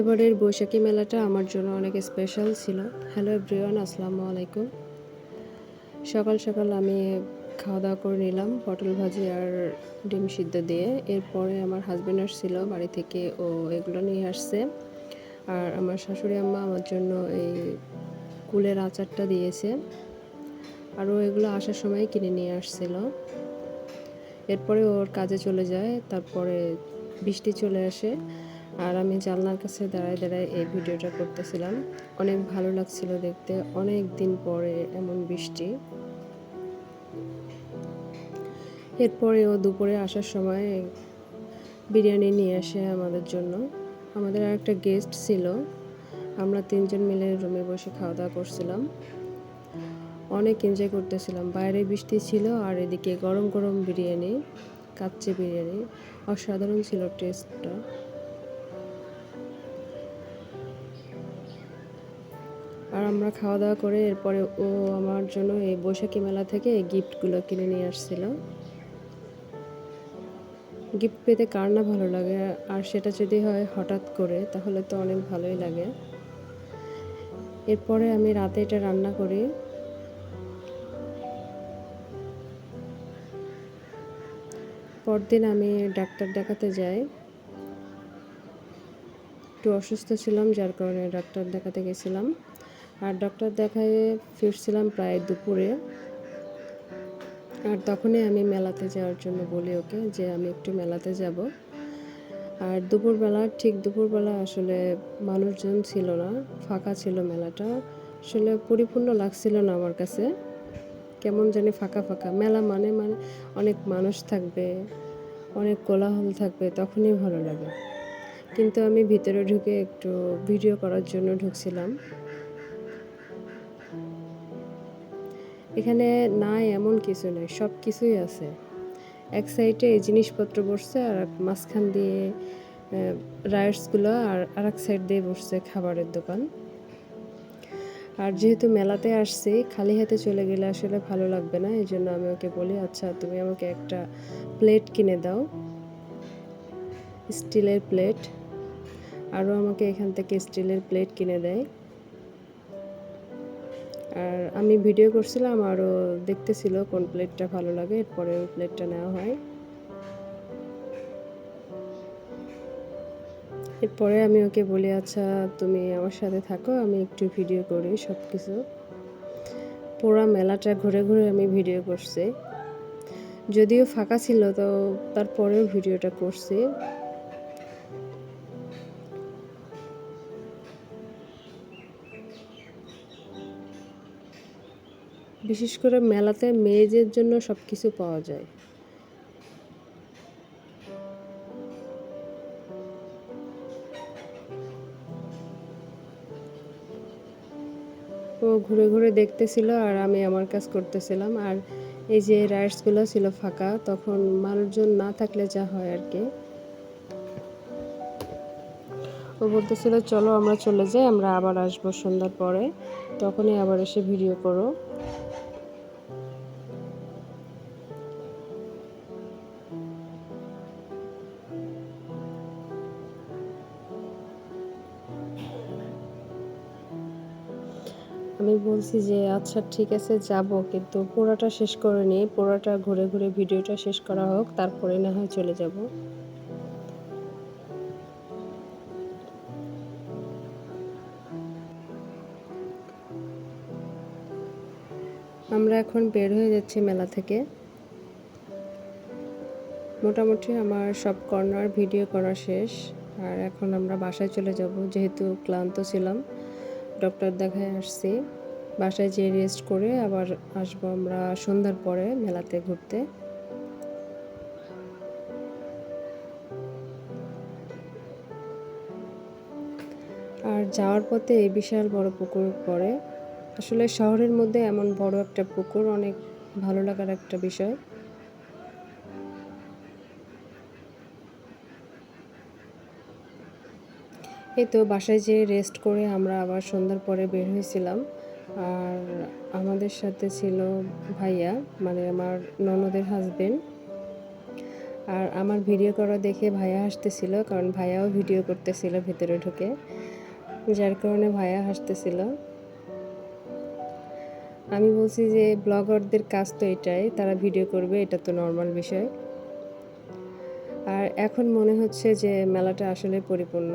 এবারের বৈশাখী মেলাটা আমার জন্য অনেক স্পেশাল ছিল। হ্যালো এভরিওয়ান আসসালামু আলাইকুম। সকাল সকাল আমি খাওয়া দাওয়া করে নিলাম পটল ভাজি আর ডিম সিদ্ধ দিয়ে। এরপরে আমার হাজব্যান্ড আসছিল, বাড়ি থেকে ও এগুলো নিয়ে আসছে। আর আমার শাশুড়ি আম্মা আমার জন্য এই কুলের আচারটা দিয়েছে। আরও এগুলো আসার সময় কিনে নিয়ে আসছিল। এরপরে ওর কাজে চলে যায়, তারপরে বৃষ্টি চলে আসে। আর আমি জানলার কাছে দাঁড়ায় দাঁড়ায় এই ভিডিওটা করতেছিলাম। অনেক ভালো লাগছিল দেখতে, অনেক দিন পরে এমন বৃষ্টি। এরপরে ও দুপুরে আসার সময় বিরিয়ানি নিয়ে আসে আমাদের জন্য। আমাদের আর একটা গেস্ট ছিল, আমরা তিনজন মিলে রুমে বসে খাওয়া দাওয়া করছিলাম। অনেক এনজয় করতেছিলাম। বাইরে বৃষ্টি ছিল আর এদিকে গরম গরম বিরিয়ানি, কাচ্চি বিরিয়ানি, অসাধারণ ছিল টেস্টটা আর আমরা খাওয়া দাওয়া করে এরপরে ও আমার জন্য এই বৈশাখী মেলা থেকে এই গিফটগুলো কিনে নিয়ে আসছিল। গিফট পেতে কার না ভালো লাগে? আর সেটা যদি হয় হঠাৎ করে, তাহলে তো অনেক ভালোই লাগে। এরপরে আমি রাতে এটা রান্না করি। পরদিন আমি ডাক্তার দেখাতে যাই। একটু অসুস্থ ছিলাম, যার কারণে ডাক্তার দেখাতে গেছিলাম। আর ডক্টর দেখায় ফিরছিলাম প্রায় দুপুরে। আর তখনই আমি মেলাতে যাওয়ার জন্য বলি ওকে যে আমি একটু মেলাতে যাব। আর দুপুরবেলা, ঠিক দুপুরবেলা আসলে মানুষজন ছিল না, ফাঁকা ছিল মেলাটা। আসলে পরিপূর্ণ লাগছিল না আমার কাছে। কেমন জানি ফাঁকা ফাঁকা। মেলা মানে মানে অনেক মানুষ থাকবে, অনেক কোলাহল থাকবে, তখনই ভালো লাগে। কিন্তু আমি ভিতরে ঢুকে একটু ভিডিও করার জন্য ঢুকছিলাম। এখানে নাই এমন কিছু নেই, সব কিছুই আছে। এক সাইডে এই জিনিসপত্র বসছে আর মাঝখান দিয়ে রাইডসগুলো আর আর এক সাইড দিয়ে বসছে খাবারের দোকান। আর যেহেতু মেলাতে আসছি, খালি হাতে চলে গেলে আসলে ভালো লাগবে না, এই জন্য আমি ওকে বলি আচ্ছা তুমি আমাকে একটা প্লেট কিনে দাও। স্টিলের প্লেট। আরও আমাকে এখান থেকে স্টিলের প্লেট কিনে দেয়। আর আমি ভিডিও করছিলাম, আরও দেখতেছিল কোন প্লেটটা ভালো লাগে, এরপরে ওই প্লেটটা নেওয়া হয়। এরপরে আমি ওকে বলি আচ্ছা তুমি আমার সাথে থাকো, আমি একটু ভিডিও করি সব কিছু পুরা মেলাটা ঘুরে ঘুরে আমি ভিডিও করছি। যদিও ফাঁকা ছিল, তো তারপরেও ভিডিওটা করছি। বিশেষ করে মেলাতে মেয়েদের জন্য সব কিছু পাওয়া যায়। ও ঘুরে ঘুরে দেখতেছিল আর আমি আমার কাজ করতেছিলাম। আর এই যে রাইডসগুলো ছিল ফাঁকা, তখন মানুষজন না থাকলে যা হয় আর কি। ও বলতেছিল, চলো আমরা চলে যাই, আমরা আবার আসব সন্ধ্যার পরে। তখনই আবার এসে ভিডিও করো। আমি বলছি যে আচ্ছা ঠিক আছে, যাব। কিন্তু পোড়াটা শেষ করে নিই পোড়াটা ঘুরে ঘুরে ভিডিওটা শেষ করা হোক, তারপরে না হয় চলে যাব। আমরা এখন বের হয়ে যাচ্ছি মেলা থেকে। মোটামুটি আমার সব কর্নার ভিডিও করা শেষ। আর এখন আমরা বাসায় চলে যাব, যেহেতু ক্লান্ত ছিলাম। ডক্টর দেখায় আসছি। বাসায় যেয়ে রেস্ট করে আবার আসব আমরা সন্ধ্যার পরে মেলাতে ঘুরতে। আর যাওয়ার পথে এই বিশাল বড় পুকুর পড়ে। আসলে শহরের মধ্যে এমন বড় একটা পুকুর অনেক ভালো লাগার একটা বিষয়। এই তো বাসায় যেয়ে রেস্ট করে আমরা আবার সন্ধ্যার পরে বের হয়েছিলাম। আর আমাদের সাথে ছিল ভাইয়া মানে আমার ননদের হাজবেন্ড আর আমার ভিডিও করা দেখে ভাইয়া হাসতেছিল, কারণ ভাইয়াও ভিডিও করতেছিল ভেতরে ঢুকে, যার কারণে ভাইয়া হাসতেছিল। আমি বলছি যে ব্লগারদের কাজ তো এটাই, তারা ভিডিও করবে, এটা তো নর্মাল বিষয়। আর এখন মনে হচ্ছে যে, মেলাটা আসলে পরিপূর্ণ।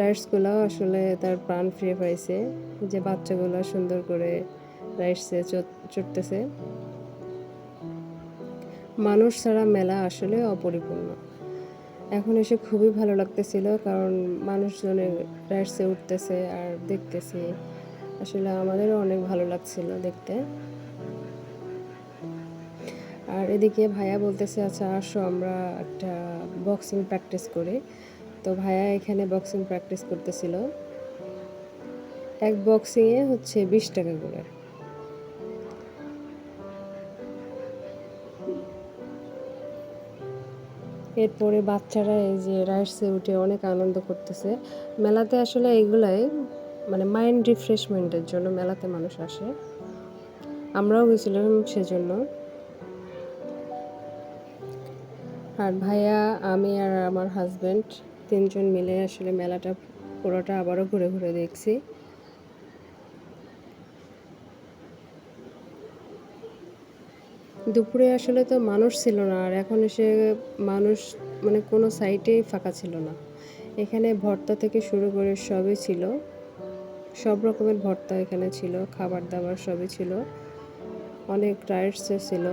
রাইডসগুলোও আসলে তার প্রাণ ফিরে পাইছে, যে বাচ্চাগুলো সুন্দর করে রাইডসে চড়তেছে। মানুষ ছাড়া মেলা আসলে অপরিপূর্ণ। এখন এসে খুবই ভালো লাগতেছিল, কারণ মানুষজনের রাইডসে উঠতেছে আর দেখতেছি। আসলে আমাদেরও অনেক ভালো লাগছিল দেখতে। আর এদিকে ভাইয়া বলতেছে আচ্ছা আসো, আমরা একটা বক্সিং প্র্যাকটিস করি। তো ভাইয়া এখানে বক্সিং প্র্যাকটিস করতেছিল। এক বক্সিংয়ে হচ্ছে বিশ টাকা করে। এরপরে বাচ্চারা এই যে রাইডসে উঠে অনেক আনন্দ করতেছে। মেলাতে আসলে এগুলাই মানে মাইন্ড রিফ্রেশমেন্টের জন্য মেলাতে মানুষ আসে। আমরাও গেছিলাম সেজন্য। আর ভাইয়া, আমি আর আমার হাজব্যান্ড তিনজন মিলে আসলে মেলাটা পুরোটা আবারও ঘুরে ঘুরে দেখছি। দুপুরে আসলে তো মানুষ ছিল না, আর এখন এসে মানুষ মানে কোনো সাইটেই ফাঁকা ছিল না। এখানে ভর্তা থেকে শুরু করে সবই ছিল। সব রকমের ভর্তা এখানে ছিল খাবার দাবার সবই ছিল। অনেক রাইডসও ছিল।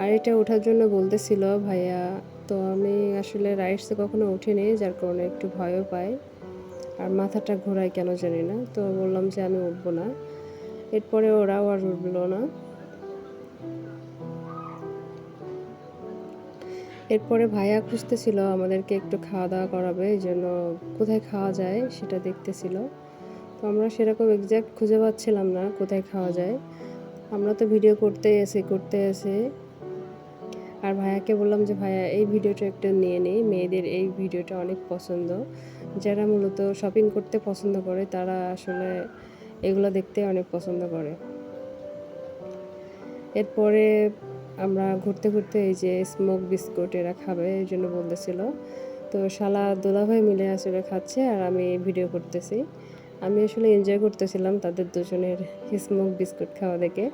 আর এটা ওঠার জন্য বলতেছিল, ভাইয়া তো আমি আসলে রাইডসে কখনো উঠিনি, যার কারণে একটু ভয়ও পাই। আর মাথাটা ঘোরায় কেন জানি না, তো বললাম যে আমি উঠবো না। এরপরে ওরাও আর উঠল না। এরপরে ভাইয়া খুঁজতেছিল আমাদেরকে একটু খাওয়া দাওয়া করাবে, এই জন্য কোথায় খাওয়া যায় সেটা দেখতেছিল। তো আমরা সেরকম এক্স্যাক্ট খুঁজে পাচ্ছিলাম না কোথায় খাওয়া যায়। আমরা তো ভিডিও করতে এসে করতে এসে আর ভাইয়াকে বললাম যে, ভাইয়া, এই ভিডিওটা একটু নিয়ে নেই। মেয়েদের এই ভিডিওটা অনেক পছন্দ। যারা মূলত শপিং করতে পছন্দ করে, তারা আসলে এগুলো দেখতে অনেক পছন্দ করে। এরপরে আমরা ঘুরতে ঘুরতে এই যে স্মোক বিস্কুট এরা খাবে, এই জন্য বলতেছিল। তো শালা দোলাভাই মিলে আসলে খাচ্ছে আর আমি ভিডিও করতেছি। আমি আসলে এনজয় করতেছিলাম তাদের দুজনের স্মোক বিস্কুট খাওয়া দেখে।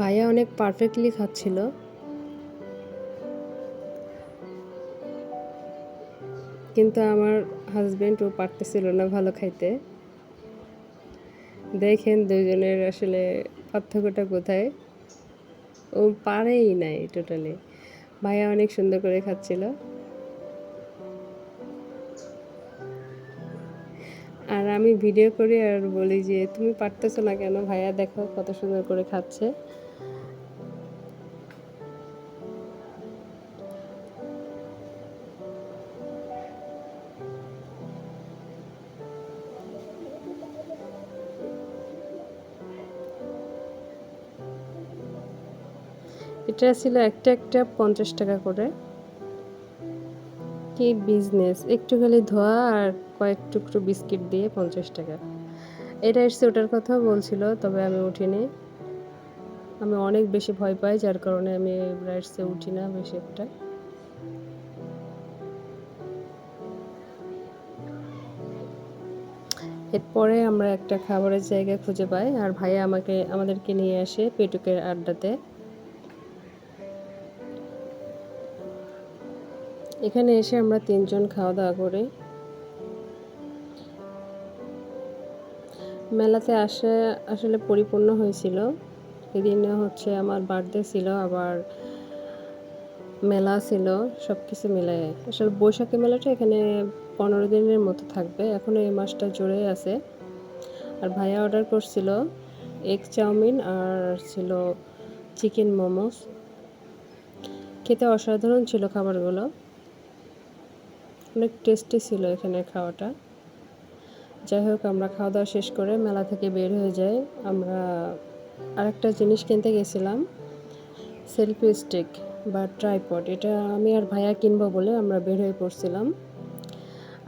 ভাইয়া অনেক পারফেক্টলি খাচ্ছিল। কিন্তু আমার হাজব্যান্ড ও পারতেছিল না ভালো খাইতে। দেখেন দুজনের আসলে পার্থক্যটা কোথায়? ও পারেই নাই টোটালি ভাইয়া অনেক সুন্দর করে খাচ্ছিল। আর আমি ভিডিও করি আর বলি যে, তুমি পারতেছো না কেন? ভাইয়া দেখো কত সুন্দর করে খাচ্ছে। এটা ছিল একটা একটা পঞ্চাশ টাকা করে। কি বিজনেস একটু খালি ধোয়া আর কয়েক টুকরো বিস্কিট দিয়ে পঞ্চাশ টাকা। এটা এসছে ওটার কথা বলছিল, তবে আমি উঠিনি। আমি অনেক বেশি ভয় পাই, যার কারণে আমি রাইডসে উঠি না বেশি একটা। এরপরে আমরা একটা খাবারের জায়গা খুঁজে পাই, আর ভাইয়া আমাকে, আমাদেরকে নিয়ে আসে পেটুকের আড্ডাতে। এখানে এসে আমরা তিনজন খাওয়া দাওয়া করি মেলাতে আসে আসলে পরিপূর্ণ হয়েছিল। এদিন হচ্ছে আমার বার্থডে ছিল, আবার মেলা ছিল সব কিছু মিলে আসলে বৈশাখী মেলাটা এখানে পনেরো দিনের মতো থাকবে, এখন এই মাসটা জুড়ে আছে। আর ভাইয়া অর্ডার করছিল এগ চাউমিন আর ছিল চিকেন মোমোস খেতে অসাধারণ ছিল খাবারগুলো। অনেক টেস্টি ছিল এখানে খাওয়াটা। যাই হোক, আমরা খাওয়া দাওয়া শেষ করে মেলা থেকে বের হয়ে যাই। আমরা আরেকটা জিনিস কিনতে গেছিলাম সেলফি স্টিক বা ট্রাইপড এটা আমি আর ভাইয়া কিনবো বলে আমরা বের হয়ে পড়ছিলাম।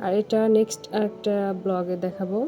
আর এটা নেক্সট আরেকটা ব্লগে দেখাবো।